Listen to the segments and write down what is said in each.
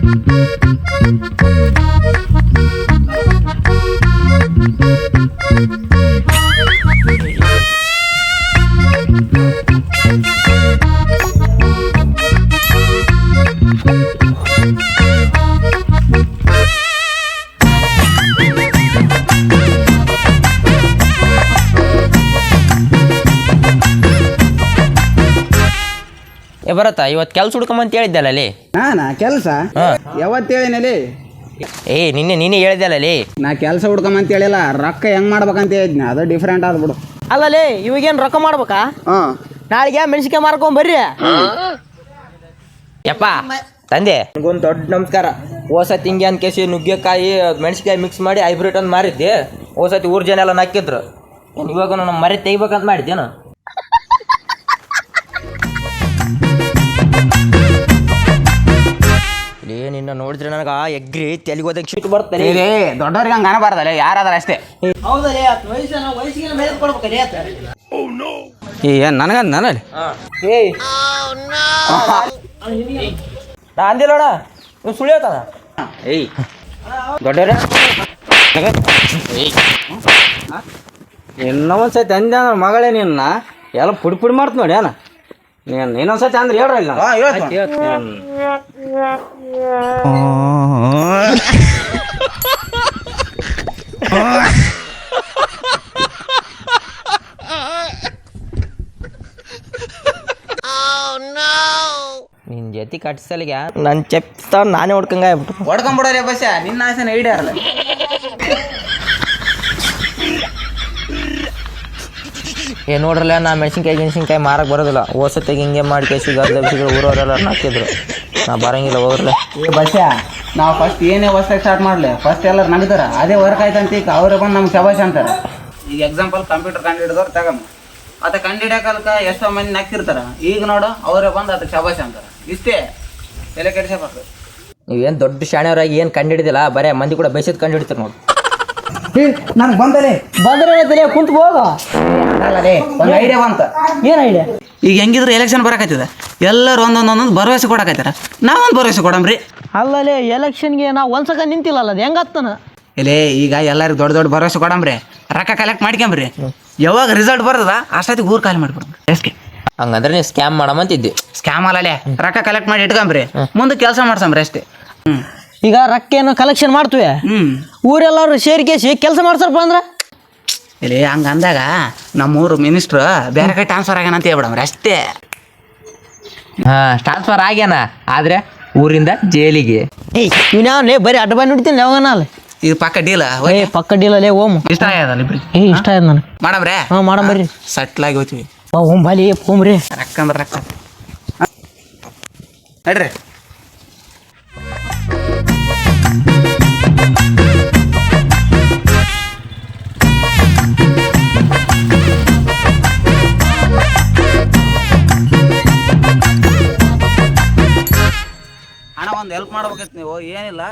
Thank you. ಏ ಬರತ್ತಾ? ಇವತ್ತು ಕೆಲ್ಸ ಹುಡ್ಕೊಂಬಂತ ಹೇಳಿದ್ದಲ್ಲ ಲೇ? ನಾನಾ? ಕೆಲಸ? ಹಾ. ಯಾವತ್ತು ಹೇಳಿನಲ್ಲಿ ಏ ನಿನ್ನೆ ನೀನೇ ಹೇಳಿದ್ದಲ್ಲ ಲೇ? ನಾ ಕೆಲಸ ಹುಡ್ಕೊಂಬಂತ ಹೇಳಿಲ್ಲ. ರೊಕ್ಕ ಹೆಂಗ್ ಮಾಡ್ಬೇಕಂತ ಹೇಳಿದ್ನ. ಅದು ಡಿಫ್ರೆಂಟ್ ಆದ್ ಬಿಡು. ಅಲ್ಲಲೇ ಇವಾಗೇನು ರೊಕ್ಕ ಮಾಡ್ಬೇಕಾ? ಹಾ. ನಾಳೆಗೆ ಮೆಣಸಿನ್ಕಾಯಿ ಮಾರ್ಕೊಂಡ್ ಬರ್ರಿ. ಯಪ್ಪ ತಂದೆ. ನಿಗೊಂದು ದೊಡ್ಡ ನಮಸ್ಕಾರ. ಹೊಸ ಹಿಂಗೆ ಅಂತ ಕೇಸಿ ನುಗ್ಗೆಕಾಯಿ ಮೆಣಸಿಕಾಯಿ ಮಿಕ್ಸ್ ಮಾಡಿ ಹೈಬ್ರಿಡ್ ಅಂತ ಮಾರಿದ್ದೆ. ಹೋಸತಿ ಊರ್ ಜನ ಎಲ್ಲ ನಾಕಿದ್ರು. ಇವಾಗ ನಾನು ಮರಿ ತೆಗಿಬೇಕಂತ ಮಾಡಿದ್ದೇನು? ಲೇ ನಿನ್ನ ನೋಡಿದ್ರೆ ನನಗೆ ಆ ಎಗ್ರಿ ತೆಲಿಗೆ ಹೋದಾಗ ಶಿಟ್ ಬರ್ತಾರೆ ಏ ದೊಡ್ಡವ್ರಿಗೆ ಹಂಗೆ ಅನಬಾರ್ದಲ್ಲ ಯಾರಾದ್ರೆ ಅಷ್ಟೇ. ಹೌದಲೇ ವಯಸ್ಸಿನ ವಯಸ್ಸಿಗೆ ಮೇಲೆ ಕೊಡ್ಬೇಕಲೇ ಏನು ನನಗಂದ ನನಗೆ ಏಯ್ ನಾ ಅಂದಿಲ್ಲೋಣ ನೀವು ಸುಳಿ ಹೇಳ್ತಾನ. ಏಯ್. ದೊಡ್ಡವ್ರೆ? ಇನ್ನೊಂದ್ಸತಿ ಅಂದೆ ಅಂದ್ರೆ ಮಗಳೇ ನಿನ್ನ ಎಲ್ಲ ಪುಡಿ ಪುಡಿ ಮಾಡ್ತ ನೋಡಿ ಏನ ನೀನು ಇನ್ನೊಂದ್ಸತಿ ಅಂದ್ರೆ ಹೇಳ್ರಿ ಇಲ್ಲ ನಿನ್ನ ಜೊತೆ ಕಟ್ಸಲಿಗೆ ನನ್ನ ಚೆಪ್ತ ನಾನೇ ಹೊಡ್ಕಂಗ ಆಗ್ಬಿಟ್ಟು. ಹೊಡ್ಕೊಂಬಿಡೋರಿ ಬಸ್ಸ ನಿನ್ನ ಆಸೆನ ಈಡೇರಲ್ಲ ಏ ನೋಡ್ರಲ್ಲ ನಾ ಮೆಣಸಿನ್ಕಾಯಿ ಗಿಣಸಿನ್ಕಾಯಿ ಮಾರಕ್ಕೆ ಬರೋದಿಲ್ಲ. ಓಸತ್ತಿಗೆ ಹಿಂಗೆ ಮಾಡಿ ಕೇಸಿ ಗದ್ದೆ ಬಿಸಿಗಳು ಊರವರೆಲ್ಲ ಹಾಕಿದ್ರು ನಾ ಬರಂಗಿಲ್ಲ ಹೋಗ್ರಲ್ಲ. ಏ ಬಸ್ಸ ನಾವು ಫಸ್ಟ್ ಏನೇ ಹೊಸ್ದಾಗಿ ಸ್ಟಾರ್ಟ್ ಮಾಡಲಿ ಫಸ್ಟ್ ಎಲ್ಲರೂ ನಗ್ತಾರ ಅದೇ ವರ್ಕ್ ಆಯ್ತಂತ ಈಗ ಅವ್ರ ಬಂದು ನಮ್ಗೆ ಶಬಾಷ್ ಅಂತಾರೆ. ಈಗ ಎಕ್ಸಾಂಪಲ್ ಕಂಪ್ಯೂಟರ್ ಕಂಡು ಹಿಡಿದವ್ರು ತಗೊಂಡು ಅದ ಕಂಡು ಹಿಡಿಯೋಕಲ್ಕ ಎಷ್ಟೋ ಮಂದಿ ನಗ್ತಿರ್ತಾರ. ಈಗ ನೋಡು ಅವರೇ ಬಂದು ಅದಕ್ಕೆ ಶಬಾಷ್ ಅಂತಾರೆ. ಇಷ್ಟೇ. ತಲೆ ಕೆಡಿಸಬೇಕು ನೀವೇನು ದೊಡ್ಡ ಶಾಣೆಯವರಾಗಿ ಏನು ಕಂಡು ಬರೇ ಮಂದಿ ಕೂಡ ಬೈಸಿದ್ ಕಂಡು ಹಿಡಿತಾರೆ ನೋಡಿ. ನನಗೆ ಬಂದಲೇ ಬಂದ್ರೆ ತಲೆ ಕುಂತ ಹೋಗ. ಅಲ್ಲಲೇ ಒಂದು ಐಡಿಯಾ ಬಂತ. ಏನ್ ಐಡಿಯಾ ಈಗ ಹೆಂಗಿದ್ರು ಎಲೆಕ್ಷನ್ ಬರಕತ್ತಿದೆ. ಎಲ್ಲರೂ ಒಂದೊಂದು ಒಂದೊಂದು ಭರವಸೆ ಕೊಡಕತ್ತಾರ. ನಾವೊಂದು ಭರವಸೆ ಕೊಡಮ್ರಿ. ಅಲ್ಲಲೇ ಎಲೆಕ್ಷನ್ಗೆ ನಾವು ಒಂದ್ಸಕ ನಿಂತಿಲ್ಲಲ್ಲ ಅದು ಹೆಂಗತ್ತನ ಇಲ್ಲೇ ಈಗ ಎಲ್ಲರಿಗೂ ದೊಡ್ಡ ದೊಡ್ಡ ಭರವಸೆ ಕೊಡಂಬ್ರಿ ರೊಕ್ಕ ಕಲೆಕ್ಟ್ ಮಾಡ್ಕೊಂಬ್ರಿ. ಯಾವಾಗ ರಿಸಲ್ಟ್ ಬರ್ತದ ಅಷ್ಟೊತ್ತಿಗೆ ಊರು ಖಾಲಿ ಮಾಡ್ಬಿಡ್ರಿ. ಎಸ್ಕೆ ಹಂಗಂದ್ರೆ ನೀವು ಸ್ಕ್ಯಾಮ್ ಮಾಡಮಂತಿದ್ದೆ ಸ್ಕ್ಯಾಮ್ ಅಲ್ಲಲೇ ರೊಕ್ಕ ಕಲೆಕ್ಟ್ ಮಾಡಿ ಇಟ್ಕೊಂಬ್ರಿ. ಮುಂದೆ ಕೆಲಸ ಮಾಡ್ಸಂಬ್ರಿ ಅಷ್ಟೇ. ಹ್ಮ್. ಈಗ ರೊಕ್ಕ ಏನು ಕಲೆಕ್ಷನ್ ಮಾಡ್ತೀವಿ. ಹ್ಮ್. ಊರೆಲ್ಲರೂ ಸೇರಿಕೇಸಿ ಕೆಲಸ ಮಾಡ್ಸಪ್ಪ ಅಂದ್ರೆ? ಇಲ್ಲಿ ಹಂಗ ಅಂದಾಗ ನಮ್ಮೂರು ಮಿನಿಸ್ಟ್ರು ಬೇರೆ ಕಡೆ ಟ್ರಾನ್ಸ್ಫರ್ ಆಗ್ಯಾನ ಅಂತ ಹೇಳ್ಬಿಡಮ್ರಿ ಅಷ್ಟೇ. ಹಾಂ ಟ್ರಾನ್ಸ್ಫರ್ ಆಗ್ಯಾನ ಆದರೆ ಊರಿಂದ ಜೈಲಿಗೆ. ಏಯ್ ಇವ್ನೇ ಬರೀ ಅಡ್ಡ ಬಂದು ಹಿಡಿತೀನಿ ಯಾವಾಗ ಅಲ್ಲಿ. ಇದು ಪಕ್ಕ ಡೀಲ್ ಏ ಪಕ್ಕ ಡೀಲಲ್ಲೇ ಓಮ್. ಇಷ್ಟ ಆಗ್ಯದಲ್ಲ ಇಬ್ರಿ ಏ ಇಷ್ಟ ಆಯ್ತು ನನಗೆ. ಮಾಡಮ್ರೆ ಹಾಂ ಮಾಡಮ್ ಬರ್ರಿ ಸಟ್ಲ್ ಆಗಿ ಹೋಗ್ತೀವಿ ಓಮ್ ಬಾಲಿ ಓಮ್ ರೀ ರೊಕ್ಕ ಅಂದ್ರೆ ರೊಕ್ಕ. ನಡ್ರಿ. ಹೆಲ್ಪ್ ನೀವು ಏನಿಲ್ಲ.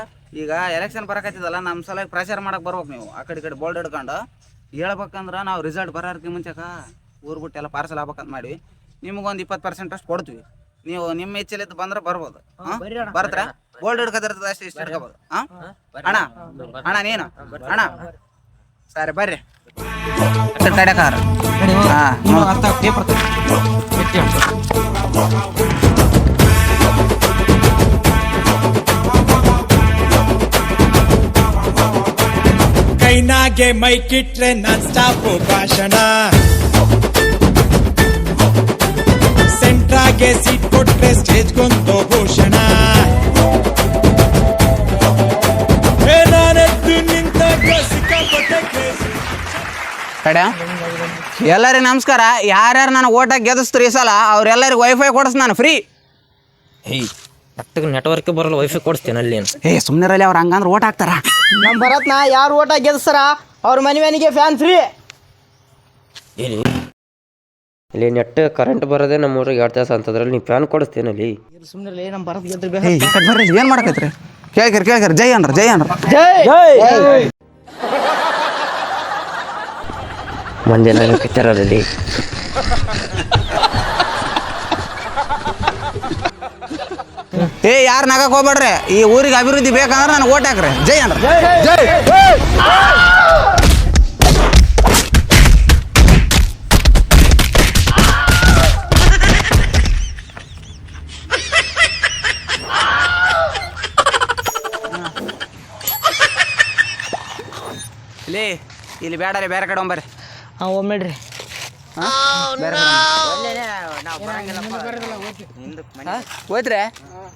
ಈಗ ಎಲೆಕ್ಷನ್ ಬರಕತ್ತಿದಲ್ಲ ನಮ್ಮ ಸಲ ಪ್ರಚಾರ ಮಾಡಕ್ ಬರ್ಬೇಕು ನೀವು. ಆ ಕಡೆ ಈ ಕಡೆ ಬೋಲ್ಡ್ ಹಿಡ್ಕೊಂಡು ಹೇಳ್ಬೇಕಂದ್ರ ನಾವು ರಿಸಲ್ಟ್ ಬರೋರ್ಕಿ ಮುಂಚೆಕ ಊರು ಬಿಟ್ಟು ಎಲ್ಲ ಪಾರ್ಸಲ್ ಆಗ್ಬೇಕಂತ ಮಾಡಿ ನಿಮ್ಗೊಂದು ಇಪ್ಪತ್ತು ಪರ್ಸೆಂಟ್ ಅಷ್ಟು ಕೊಡ್ತೀವಿ. ನೀವು ನಿಮ್ಮ ಇಚ್ಛೆಲಿದ್ದು ಬಂದ್ರೆ ಬರ್ಬೋದು. ಬರ್ತಾರ? ಬೋಲ್ಡ್ ಹಿಡ್ಕೋದಿರ್ತದೆ ಅಷ್ಟು ಇಷ್ಟು ಹಿಡ್ಕೋಬೋದು. ಹಾಂ? ಅಣ್ಣ ಅಣ್ಣ ನೀನು? ಅಣ್ಣ? ಸರಿ ಬರ್ರಿ. ತಡ್ಯಾಕಾರ ಕೈನಾಗೆ ಮೈಕಿಟ್ರೆ ನಾನ್ ಸ್ಟಾಪ್ ಭಾಷಣ. ಸೆಂಟ್ರಾಗೆ ಸೀಟ್ ಕೊಟ್ರೆ ಸ್ಟೇಜ್ಗೊಂದು ಭೂಷಣ. ಕಡೆ? ಎಲ್ಲರಿಗೂ ನಮಸ್ಕಾರ. ಯಾರ್ಯಾರು ನಾನು ಓಟಾಗಿ ಗೆದಿಸ್ತೀರಿ ಈ ಸಲ ಅವ್ರೆಲ್ಲರಿಗೂ ವೈಫೈ ಕೊಡಿಸ್ ನಾನು ಫ್ರೀ ಹೇಯ್ ಕರೆಕ್ಟಾಗಿ ನೆಟ್ವರ್ಕ್ ಬರಲ್ಲ ವೈಫೈ ಕೊಡ್ತೀನಿ ಅಲ್ಲಿ ಏ ಸುಮ್ಮನೆ ಅವ್ರು ಹಂಗಂದ್ರೆ ಓಟ್ ಹಾಕ್ತಾರ? ನಮ್ಮ ಭರತ್ನ ಯಾರು ಓಟ ಗೆಲ್ಸ್ತಾರ ಅವ್ರ ಮನೆ ಮನೆಗೆ ಫ್ಯಾನ್ ಫ್ರೀ ಇಲ್ಲಿ ಇಲ್ಲಿ ನೆಟ್ ಕರೆಂಟ್ ಬರೋದೇ ನಮ್ಮ ಊರಿಗೆ ಎರಡು ತಾಸು ಅಂತದ್ರಲ್ಲಿ ನೀವು ಫ್ಯಾನ್ ಕೊಡಿಸ್ತೇನೆ ಅಲ್ಲಿ ಸುಮ್ಮನೆ ನಮ್ಮ ಭರತ್ ಗೆದ್ರ ಬರ್ರಿ ಏನು ಮಾಡಕೈತ್ರಿ? ಕೇಳ್ಕರಿ ಕೇಳ್ಕರಿ ಜೈ ಅನ್ರ ಜೈ ಅನ್ರ ಮಂದಿ ನನಗೆ ಏ ಯಾರು ನಗಕ್ಕೆ ಹೋಗ್ಬೇಡ್ರಿ? ಈ ಊರಿಗೆ ಅಭಿವೃದ್ಧಿ ಬೇಕಂದ್ರೆ ನನಗೆ ಓಟ್ ಹಾಕ್ರಿ. ಜೈ ಅಂದ್ರೆ ಇಲ್ಲಿ ಇಲ್ಲಿ ಬೇಡ ಬೇರೆ ಕಡೆ ಒಂಬರ್ರಿ ಹಾಂ ಒಮ್ಮೆಡ್ರಿ ಬೇರೆ ಹೋಯ್ತ್ರೆ?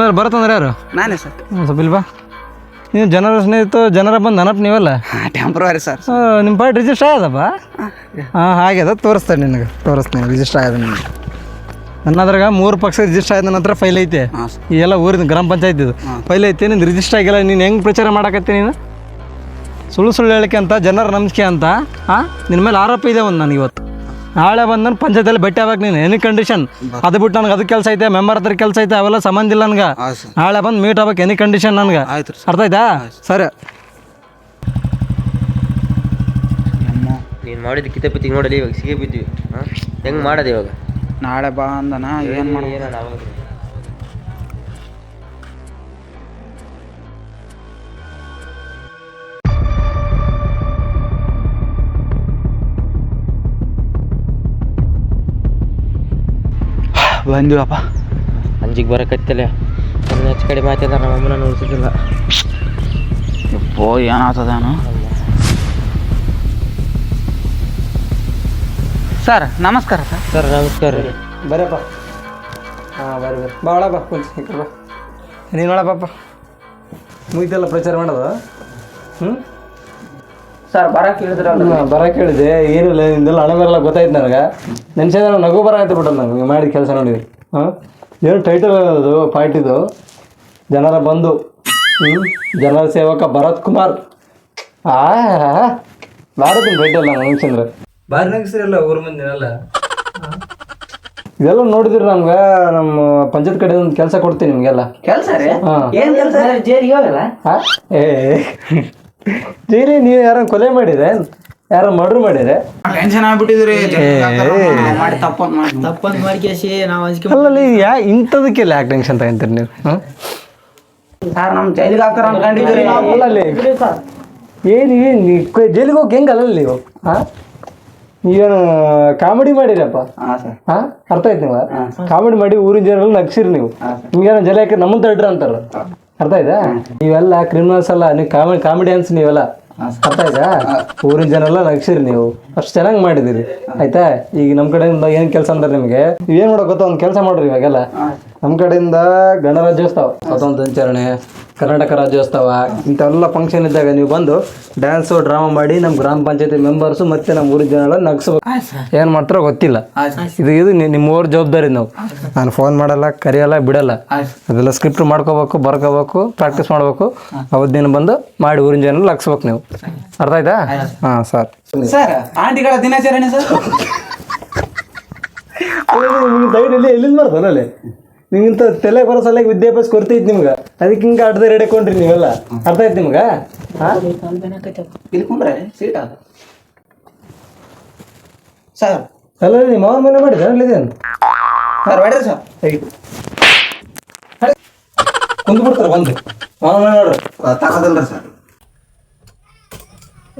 ನಿಮ್ಮಲ್ಲಿ ಬರ್ತಂದ್ರೆ ಯಾರು? ನಾನೇ ಸರ್. ಹ್ಮ್, ಸ್ವಲ್ಪ ಇಲ್ವಾ ನೀವು ಜನರ ಸ್ನೇಹಿತ ಜನರ ಬಂದು ನೆನಪು ನೀವಲ್ಲ? ಟೆಂಪ್ರವರಿ ಸರ್ ಆ, ನಿಮ್ಮ ಪಾರ್ಟ್ ರಿಜಿಸ್ಟರ್ ಆಗ್ಯದಪ್ಪ ಹಾಂ. ಆಗ್ಯದ ತೋರಿಸ್ತಾರೆ ನಿನಗೆ ತೋರಿಸ್ತೀನಿ ರಿಜಿಸ್ಟರ್ ಆಗ್ಯದ ನಿನಗೆ. ನನ್ನದ್ರಾಗ ಮೂರು ಪಕ್ಷ ರಿಜಿಸ್ಟರ್ ಆದ ನಂತರ ಫೈಲ್ ಐತೆ. ಹಾಂ ಈ ಎಲ್ಲ ಊರಿನ ಗ್ರಾಮ ಪಂಚಾಯತ್ ಇದು. ಫೈಲ್ ಐತೆ ನಿಂದು ರಿಜಿಸ್ಟರ್ ಆಗಿಲ್ಲ ನೀನು ಹೆಂಗೆ ಪ್ರಚಾರ ಮಾಡಕತ್ತಿ ನೀನು? ಸುಳ್ಳು ಸುಳ್ಳು ಹೇಳಿಕೆ ಅಂತ ಜನರ ನಂಬಿಕೆ ಅಂತ ಹಾಂ ನಿನ್ನ ಮೇಲೆ ಆರೋಪ ಇದೆ ಒಂದು ನನಗೆ ಇವತ್ತು. ನಾಳೆ ಬಂದು ನಾನು ಪಂಚಾಯತಲ್ಲಿ ಭೇಟಿ ಆಗ್ಬೇಕು ನೀನು. ಎನಿ ಕಂಡೀಷನ್ ಅದು ಬಿಟ್ಟು ನನಗೆ ಅದು ಕೆಲಸ ಐತೆ ಮೆಂಬರ್ ಹತ್ರ ಕೆಲಸ ಐತೆ ಅವೆಲ್ಲ ಸಂಬಂಧ ಇಲ್ಲ ನನಗೆ. ಸರ್. ನಾಳೆ ಬಂದು ಮೀಟ್ ಆಗ್ಬೇಕು ಎನಿ ಕಂಡೀಷನ್ ನನಗೆ? ಆಯ್ತು ಅರ್ಥ ಆಯ್ತಾ? ಸರಿ. ನೀನು ಮಾಡಿದ ಕಿತಾಪತಿಗೆ ನೋಡಲಿ ಇವಾಗ ಸಿಗೇ ಬಿದ್ದೀವಿ ಹಾಂ? ಹೆಂಗೆ ಮಾಡೋದು ಇವಾಗ? ನಾಳೆ ಬಾ ಅಂದನಾ ಏನು ಮಾಡಿ ಬಂದಿವಪ್ಪ. ಅಂಜಿಗೆ ಬರಕತ್ತಲ್ಲ. ಒಂದು ಹೆಚ್ಚು ಕಡಿಮೆ ಮಾತಾಡ ನಮ್ಮ ಅಮ್ಮನ ಉಳಿಸೋದಿಲ್ಲ ಯಪ್ಪೋ ಏನಾಗ್ತದೇನು ಸರ್ ನಮಸ್ಕಾರ ಸರ್. ಸರ್ ನಮಸ್ಕಾರ ರೀ. ಬರಪ್ಪ. ಹಾಂ ಬರ್ರಿ ಬರ್ರಿ. ಭಾಳ ಬಾ ಕುಂಚ ಬಾ. ನೀನು ನೋಡಪ್ಪ ಮುಗಿತಲ್ಲ ಮುಗಿದೆಲ್ಲ ಪ್ರಚಾರ ಮಾಡೋದು? ಹ್ಞೂ ಸರ್ ಬರಕ್ಕೆ ಹೇಳಿದ್ರೆ ಬರಕ್ಕೆ ಹೇಳಿದೆ. ಏನಿಲ್ಲ ನಿಂದೆಲ್ಲ ಹಣ ಬರಲ್ಲ ಗೊತ್ತಾಯ್ತು ನನಗೆ. ನೆನ್ಸಿದ ನಗು ಬರ ಆಯ್ತು ಬಿಟ್ಟು ನಂಗೆ. ಮಾಡಿದ ಕೆಲಸ ನೋಡಿದ್ರಿ ಹಾಂ? ಏನು ಟೈಟಲ್ ಅದು ಪಾರ್ಟಿದು ಜನರ ಬಂದು ಹ್ಞೂ ಜನರ ಸೇವಕ ಭರತ್ ಕುಮಾರ್. ಆ ಭಾರತ ಟೈಟಲ್ ನಾನು ಮನುಷ್ಯಂದ್ರೆ ಬಾರಿ ನಗಿಸ್ತಿರಲ್ಲ ಊರ ಮಂದಿನೆಲ್ಲ ಇದೆಲ್ಲ ನೋಡಿದ್ರಿ ನಮ್ಗೆ ನಮ್ಮ ಪಂಚಾಯತ್ ಕಡೆ ಒಂದು ಕೆಲಸ ಕೊಡ್ತೀನಿ ನಿಮಗೆಲ್ಲ. ಕೆಲಸ ರೀ? ಹಾಂ. ಏನು ಕೆಲಸ? ಜೇರಿಗೆ ಹೋಗಲ್ಲ? ಆ? ಏ ಜೀರಿ ನೀವು ಯಾರ ಕೊಲೆ ಮಾಡಿದ್ರೆ ಯಾರ ಮರ್ಡರ್ ಮಾಡಿದ್ರೆ? ಟೆನ್ಷನ್ ಆಗ್ಬಿಟ್ಟಿದ್ರಿ. ಮಾಡಿ ತಪ್ಪ ಮಾಡಿ ತಪ್ಪಂತ ಮಾಡ್ಕೇಸಿ ನಾವು ಅಂಜಿಕೆ ಅಲ್ಲಲ್ಲಿ ಯಾ ಇಂಥದಕ್ಕೆಲ್ಲ ಯಾಕೆ ಟೆನ್ಷನ್ ತಗೊಂತೀರಿ ನೀವು ಸರ್ ನಮ್ಮ ಜೈಲಿಗೆ ಹಾಕ್ತಾರ ಅನ್ಕೊಂಡಿದ್ರಿ ಅಲ್ಲಲ್ಲಿ ಏನು ಏನು ಜೈಲಿಗೆ ಹೋಗಿ ಹೆಂಗಲ್ಲ ನೀವು ಹಾಂ? ನೀವೇನು ಕಾಮಿಡಿ ಮಾಡಿರಪ್ಪ? ಹಾಂ ಸರ್. ಹಾಂ? ಅರ್ಥ ಆಯ್ತು ನೀವು ಕಾಮಿಡಿ ಮಾಡಿ ಊರಿನ ಜನರಲ್ಲಿ ನಗ್ಸಿರಿ ನೀವು. ನಿಮ್ಗೇನೋ ಜಲ ಹಾಕಿ ನಮ್ಮನ್ನ ತಡ್ರಿ ಅಂತಾರ. ಅರ್ಥ ಆಯ್ತಾ? ನೀವೆಲ್ಲ ಕ್ರಿಮಿನಲ್ಸ್ ಅಲ್ಲ ನೀವು ಕಾಮಿಡಿ ಕಾಮಿಡಿಯನ್ಸ್ ನೀವೆಲ್ಲ. ಅರ್ಥ ಆಯ್ತಾ ಊರಿನ ಜನ ಎಲ್ಲ ನಗ್ಸಿರಿ ನೀವು. ಅಷ್ಟು ಚೆನ್ನಾಗಿ ಮಾಡಿದಿರಿ ಆಯ್ತಾ? ಈಗ ನಮ್ಮ ಕಡೆಯಿಂದ ಏನು ಕೆಲಸ ಅಂದ್ರೆ ನಿಮಗೆ ಏನು ಮಾಡೋ ಗೊತ್ತಾ? ಒಂದು ಕೆಲಸ ಮಾಡ್ರಿ ಇವಾಗೆಲ್ಲ. ನಮ್ಮ ಕಡೆಯಿಂದ ಗಣರಾಜ್ಯೋತ್ಸವ ಸ್ವಾತಂತ್ರ್ಯ ದಿನಾಚರಣೆ ಕರ್ನಾಟಕ ರಾಜ್ಯೋತ್ಸವ ಇಂಥವೆಲ್ಲ ಫಂಕ್ಷನ್ ಇದ್ದಾಗ ನೀವು ಬಂದು ಡ್ಯಾನ್ಸು ಡ್ರಾಮಾ ಮಾಡಿ ನಮ್ಮ ಗ್ರಾಮ ಪಂಚಾಯತಿ ಮೆಂಬರ್ಸು ಮತ್ತೆ ನಮ್ಮ ಊರಿನ ಜನಗಳ ಎಲ್ಲ ನಗ್ಸ್ಬೇಕು ಏನು ಮಾಡ್ತಾರೋ ಗೊತ್ತಿಲ್ಲ. ಇದು ಇದು ನಿ- ನಿಮ್ಮ ಊರ ಜವಾಬ್ದಾರಿ ನಾವು. ನಾನು ಫೋನ್ ಮಾಡಲ್ಲ ಕರೆಯಲ್ಲ ಬಿಡಲ್ಲ. ಅದೆಲ್ಲ ಸ್ಕ್ರಿಪ್ಟ್ ಮಾಡ್ಕೋಬೇಕು ಬರ್ಕೋಬೇಕು ಪ್ರಾಕ್ಟೀಸ್ ಮಾಡ್ಬೇಕು. ಅವತ್ತು ದಿನ ಬಂದು ಮಾಡಿ ಊರಿನ ಜನ ಲಗ್ಸ್ಬೇಕು ನೀವು. ಅರ್ಥ ಆಯ್ತಾ? ಹಾಂ ಸರ್. ಸರ್ ಆಂಟಿಗಳ ದಿನಾಚರಣೆ ಸರ್? ಧೈರ್ಯ ಎಲ್ಲಿಂದ ಬರ್ತಾನಲ್ಲಿ ನಿಮ್ಗಿಂತ ತಲೆ ಬರೋ ಸಲ ವಿದ್ಯಾಭ್ಯಾಸ ಕೊರತೆ ನಿಮ್ಗ ನಿಮ್ಗೆ. ಅದಕ್ಕೆ ಹಿಂಗೆ ಅಡ್ದ ರೆಡಿಕೊಂಡ್ರಿ ನೀವೆಲ್ಲ. ಅರ್ಥ ಆಯ್ತು ನಿಮ್ಗೆ? ಕುಂದ್ರೆ ಸೀಟ್ ಅದು. ಸರ್. ಅಲ್ಲ ನಿಮ್ಮ ಅವ್ರ ಮನೆ ಮಾಡಿದ್ರೆ? ಅಲ್ಲಿದೇನು ಸರ್ ಬೇಡ್ರಿ ಸರ್. ಕುಂದು ಬಿಡ್ತಾರೆ ಬಂದು. ಅವ್ರ ಮನೆ ನೋಡ್ರಿ. ತಗೋದಿಲ್ರಿ ಸರ್.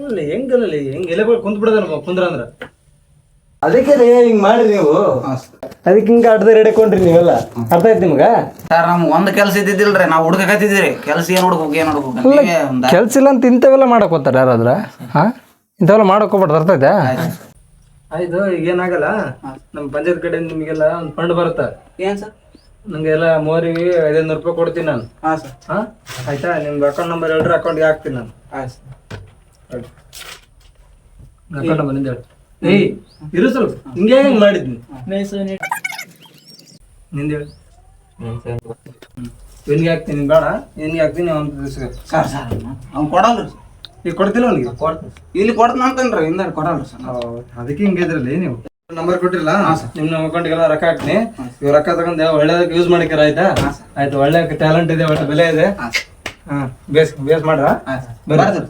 ಅಲ್ಲ ಹೆಂಗಲ್ಲ? ಹೆಂಗೆ ಎಲೆಗಳು ಕುಂತ್ ಬಿಡೋದ ಕುಂದ್ರ ಅಂದ್ರ. ಅದಕ್ಕೆ ರೀ ಹಿಂಗ್ ಮಾಡ್ರಿ ನೀವು. ಅದಕ್ಕೆ ಹಿಂಗ ಅಡ್ದ ರೆಡಿಕೊಂಡ್ರಿ ನೀವೆಲ್ಲ. ಅರ್ಥ ಆಯ್ತು ನಿಮ್ಗ? ಸರ್ ನಮ್ ಒಂದ್ ಕೆಲಸ ಇದ್ದಿದ್ದಿಲ್ರಿ ನಾವು ಹುಡುಕಕತ್ತಿದ್ರಿ ಕೆಲಸ ಏನ್ ಹುಡುಕ್ಬೇಕು ಏನ್ ಹುಡುಕ್ಬೇಕು ನೀವೇ ಒಂದ್ ಕೆಲ್ಸ ಇಲ್ಲ ಅಂತ ಇಂಥವೆಲ್ಲ ಮಾಡಕ್ ಹೋಗ್ತಾರೆ ಯಾರಾದ್ರ? ಹಾ? ಇಂಥವೆಲ್ಲ ಮಾಡಕ್ ಹೋಗ್ಬಾರ್ದು ಅರ್ಥ ಆಯ್ತಾ? ಆಯ್ತು. ಈಗ ಏನಾಗಲ್ಲ? ನಮ್ಮ ಪಂಚಾಯತ್ ಕಡೆ ನಿಮ್ಗೆಲ್ಲ ಒಂದ್ ಫಂಡ್ ಬರುತ್ತ? ಏನ್ ಸರ್? ನಂಗೆ ಎಲ್ಲ ಮೂವರಿಗೆ ಐದೈನೂರು ರೂಪಾಯಿ ಕೊಡ್ತೀನಿ ನಾನು. ಹಾ ಸರ್. ಹಾ? ಆಯ್ತಾ? ನಿಮ್ದು ಅಕೌಂಟ್ ನಂಬರ್ ಹೇಳ್ರಿ ಅಕೌಂಟ್ಗೆ ಹಾಕ್ತೀನಿ ನಾನು. ಆಯ್ತು ನಂಬರ್ನಿಂದ ಹೇಳಿ ಏಯ್ ಇರು ಸ್ವಲ್ಪ. ಹಿಂಗೆ ಹೆಂಗ್ ಮಾಡಿದ್ನಿ? ನಿಂದ ಹೇಳಿ. ಇವನ್ಗೆ ಹಾಕ್ತೀನಿ ಬೇಡ. ನಿನ್ಗೆ ಹಾಕ್ತೀನಿ ಒಂದು ದಿವಸ ಸರ್ ಸರ್ ಅವ್ನು ಕೊಡಲ್ರಿ. ಈಗ ಕೊಡ್ತಿಲ್ಲ ಅವ್ನಿಗೆ? ಕೊಡ್ತೀನಿ. ಇಲ್ಲಿ ಕೊಡ್ತಾನ ಅಂತನ್ರಿ ಹಿಂದೆ ಕೊಡಲ್ರಿ ಸರ್. ಅದಕ್ಕೆ ಹಿಂಗೆ ಇದ್ರಲ್ಲಿ ನೀವು. ನಂಬರ್ ಕೊಟ್ಟಿರಲ್ಲ ನಿಮ್ಮ ಅಕೌಂಟಿಗೆಲ್ಲ ಅಕೌಂಟ್ಗೆಲ್ಲ ರೊಕ್ಕ ಹಾಕ್ತೀನಿ. ಇವ್ ರೊಕ್ಕ ತಗೊಂಡು ಒಳ್ಳೇದಕ್ಕೆ ಯೂಸ್ ಮಾಡಿಕ್ಕಾರ ಆಯ್ತಾ? ಆಯ್ತು ಒಳ್ಳೆ ಟ್ಯಾಲೆಂಟ್ ಇದೆ ಒಳ್ಳೆ ಬೆಲೆ ಇದೆ. ಹಾ ಬೇಸ್ ಬೇಸ್ ಮಾಡ್ರ?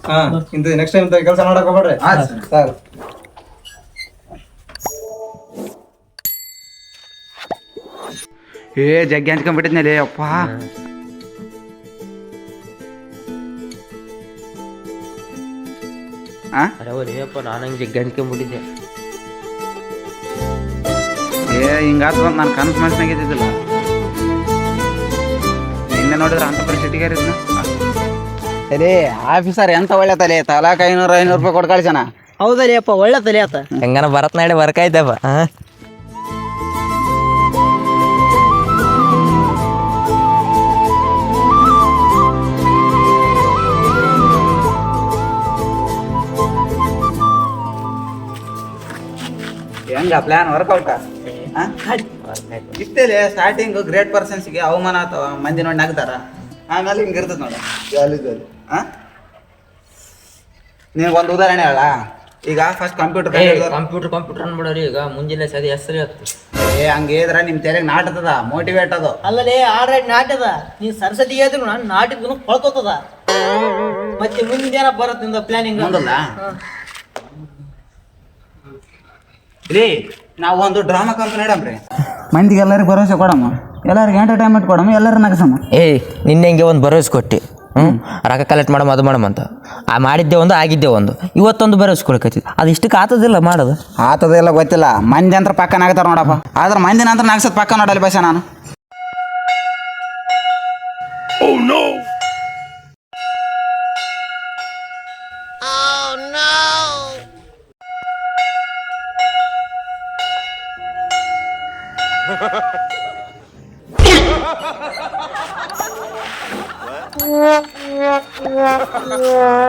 ಹಾ ಇಂತ ನೆಕ್ಸ್ಟ್ ಟೈಮ್ ಕೆಲಸ ಮಾಡಕ್ ಹೋಗ್ಬೇಡ್ರಿ. ಸರ್. ಸರ್. ಏ ಜಗ್ಗಿ ಹಂಚ್ಕೊಂಡ್ಬಿಟ್ಟಿದ್ನಲ್ಲಿ ಅಪ್ಪ ಅಪ್ಪ ನಾನು ಹಂಗೆ ಗಂಟ್ಕೊಂಡ್ಬಿಟ್ಟಿದ್ದೆ ಏ ಹಿಂಗಾತು ಅಂತ ನಾನು ಕನಸು ಮನಸ್ಸಿನಾಗಿದ್ದಿಲ್ಲ ನಿನ್ನೆ ನೋಡಿದ್ರೆ ಅಂತ ಪರಿಸ್ಥಿತಿಗೆ ಅದೇ ಆಫೀಸರ್ ಎಂತ ಒಳ್ಳೆ ತಲೆ? ತಲಾಕ್ ಐನೂರು ಐನೂರು ರೂಪಾಯಿ ಕೊಟ್ಟು ಕಳ್ಸಣ ಹೌದಲ್ಲ ಅಪ್ಪ ಒಳ್ಳೆ ತಲೆ ಆತ. ಹೆಂಗನ ಬರತ್ ನಾಡಿ ವರ್ಕ್ ಆಯ್ತಪ್ಪ ಹೆಂಗ ಪ್ಲಾನ್ ವರ್ಕೌಟ್ ಇಷ್ಟೇ ಸ್ಟಾರ್ಟಿಂಗ್ ಗ್ರೇಟ್ ಪರ್ಸನ್ಸ್ಗೆ ಅವಮಾನ ಅಥವಾ ಮಂದಿ ನೋಡಿ ನಗ್ತಾರ? ಆಮೇಲೆ ಹಿಂಗೆ ನೋಡಿ. ಒಂದು ಉದಾಹರಣೆ ಅಲ್ಲ ಈಗ ಫಸ್ಟ್ ಕಂಪ್ಯೂಟರ್ ಕಂಪ್ಯೂಟರ್ ಕಂಪ್ಯೂಟರ್ ಅನ್ಬಿಡೋರಿ ಈಗ ಮುಂಜಾನೆ ಸದಿ ಹೆಸರು ಹತ್ತು ಏ ಹಂಗೆ ಇದ್ರೆ ನಿಮ್ಮ ತೆರೆಗೆ ನಾಟದ ಮೋಟಿವೇಟ್ ಅದು. ಅಲ್ಲಲೇ ಆಲ್ರೆಡಿ ನಾಟ್ಯದ ನೀನ್ ಸರಸ್ವತಿ ಹೇಳಿದ್ರು ನಾನು ನಾಟಿದ್ನು ಕೊಳ್ಕೋತದ ಮತ್ತೆ ಮುಂದಿನ ಏನ ಬರತ್ನಿಂದ ಪ್ಲಾನಿಂಗ್ ಅಂದಲ್ಲ ರೀ ನಾವು ಒಂದು ಡ್ರಾಮಾ ಕಂಪನಿ ಇಡಮ್ರಿ ಮಂದಿಗೆ ಎಲ್ಲರಿಗೂ ಭರವಸೆ ಕೊಡಮ್ಮ. ಎಲ್ಲರಿಗೆ ಎಂಟರ್ಟೈನ್ಮೆಂಟ್ ಕೊಡಮ್ಮ ಎಲ್ಲರೂ ನಗಸಮ್ಮ. ಏಯ್ ನಿನ್ನೆ ಹಿಂಗೆ ಒಂದು ಭರವಸೆ ಕೊಟ್ಟು. ಹ್ಞೂ ರೊಕ್ಕ ಕಲೆಕ್ಟ್ ಮಾಡಮ್ ಅದು ಮಾಡಮ್ ಅಂತ. ಆ ಮಾಡಿದ್ದೆ ಒಂದು ಆಗಿದ್ದೆ ಒಂದು. ಇವತ್ತೊಂದು ಕೊಡಕತ್ತಿದ್ದು ಅದು ಇಷ್ಟಕ್ಕೆ ಆತದಿಲ್ಲ ಮಾಡೋದು. ಆತದೆಲ್ಲ ಗೊತ್ತಿಲ್ಲ. ಮಂದಿ ಅಂತ ಪಕ್ಕ ನಾಗ್ತಾರ ನೋಡಪ್ಪ. ಆದ್ರೆ ಮಂದಿನ ಅಂದ್ರೆ ನಾಗ್ಸದ್ ಪಕ್ಕ ನೋಡಲ್ಲ ಬಸ ನಾನು. Yeah.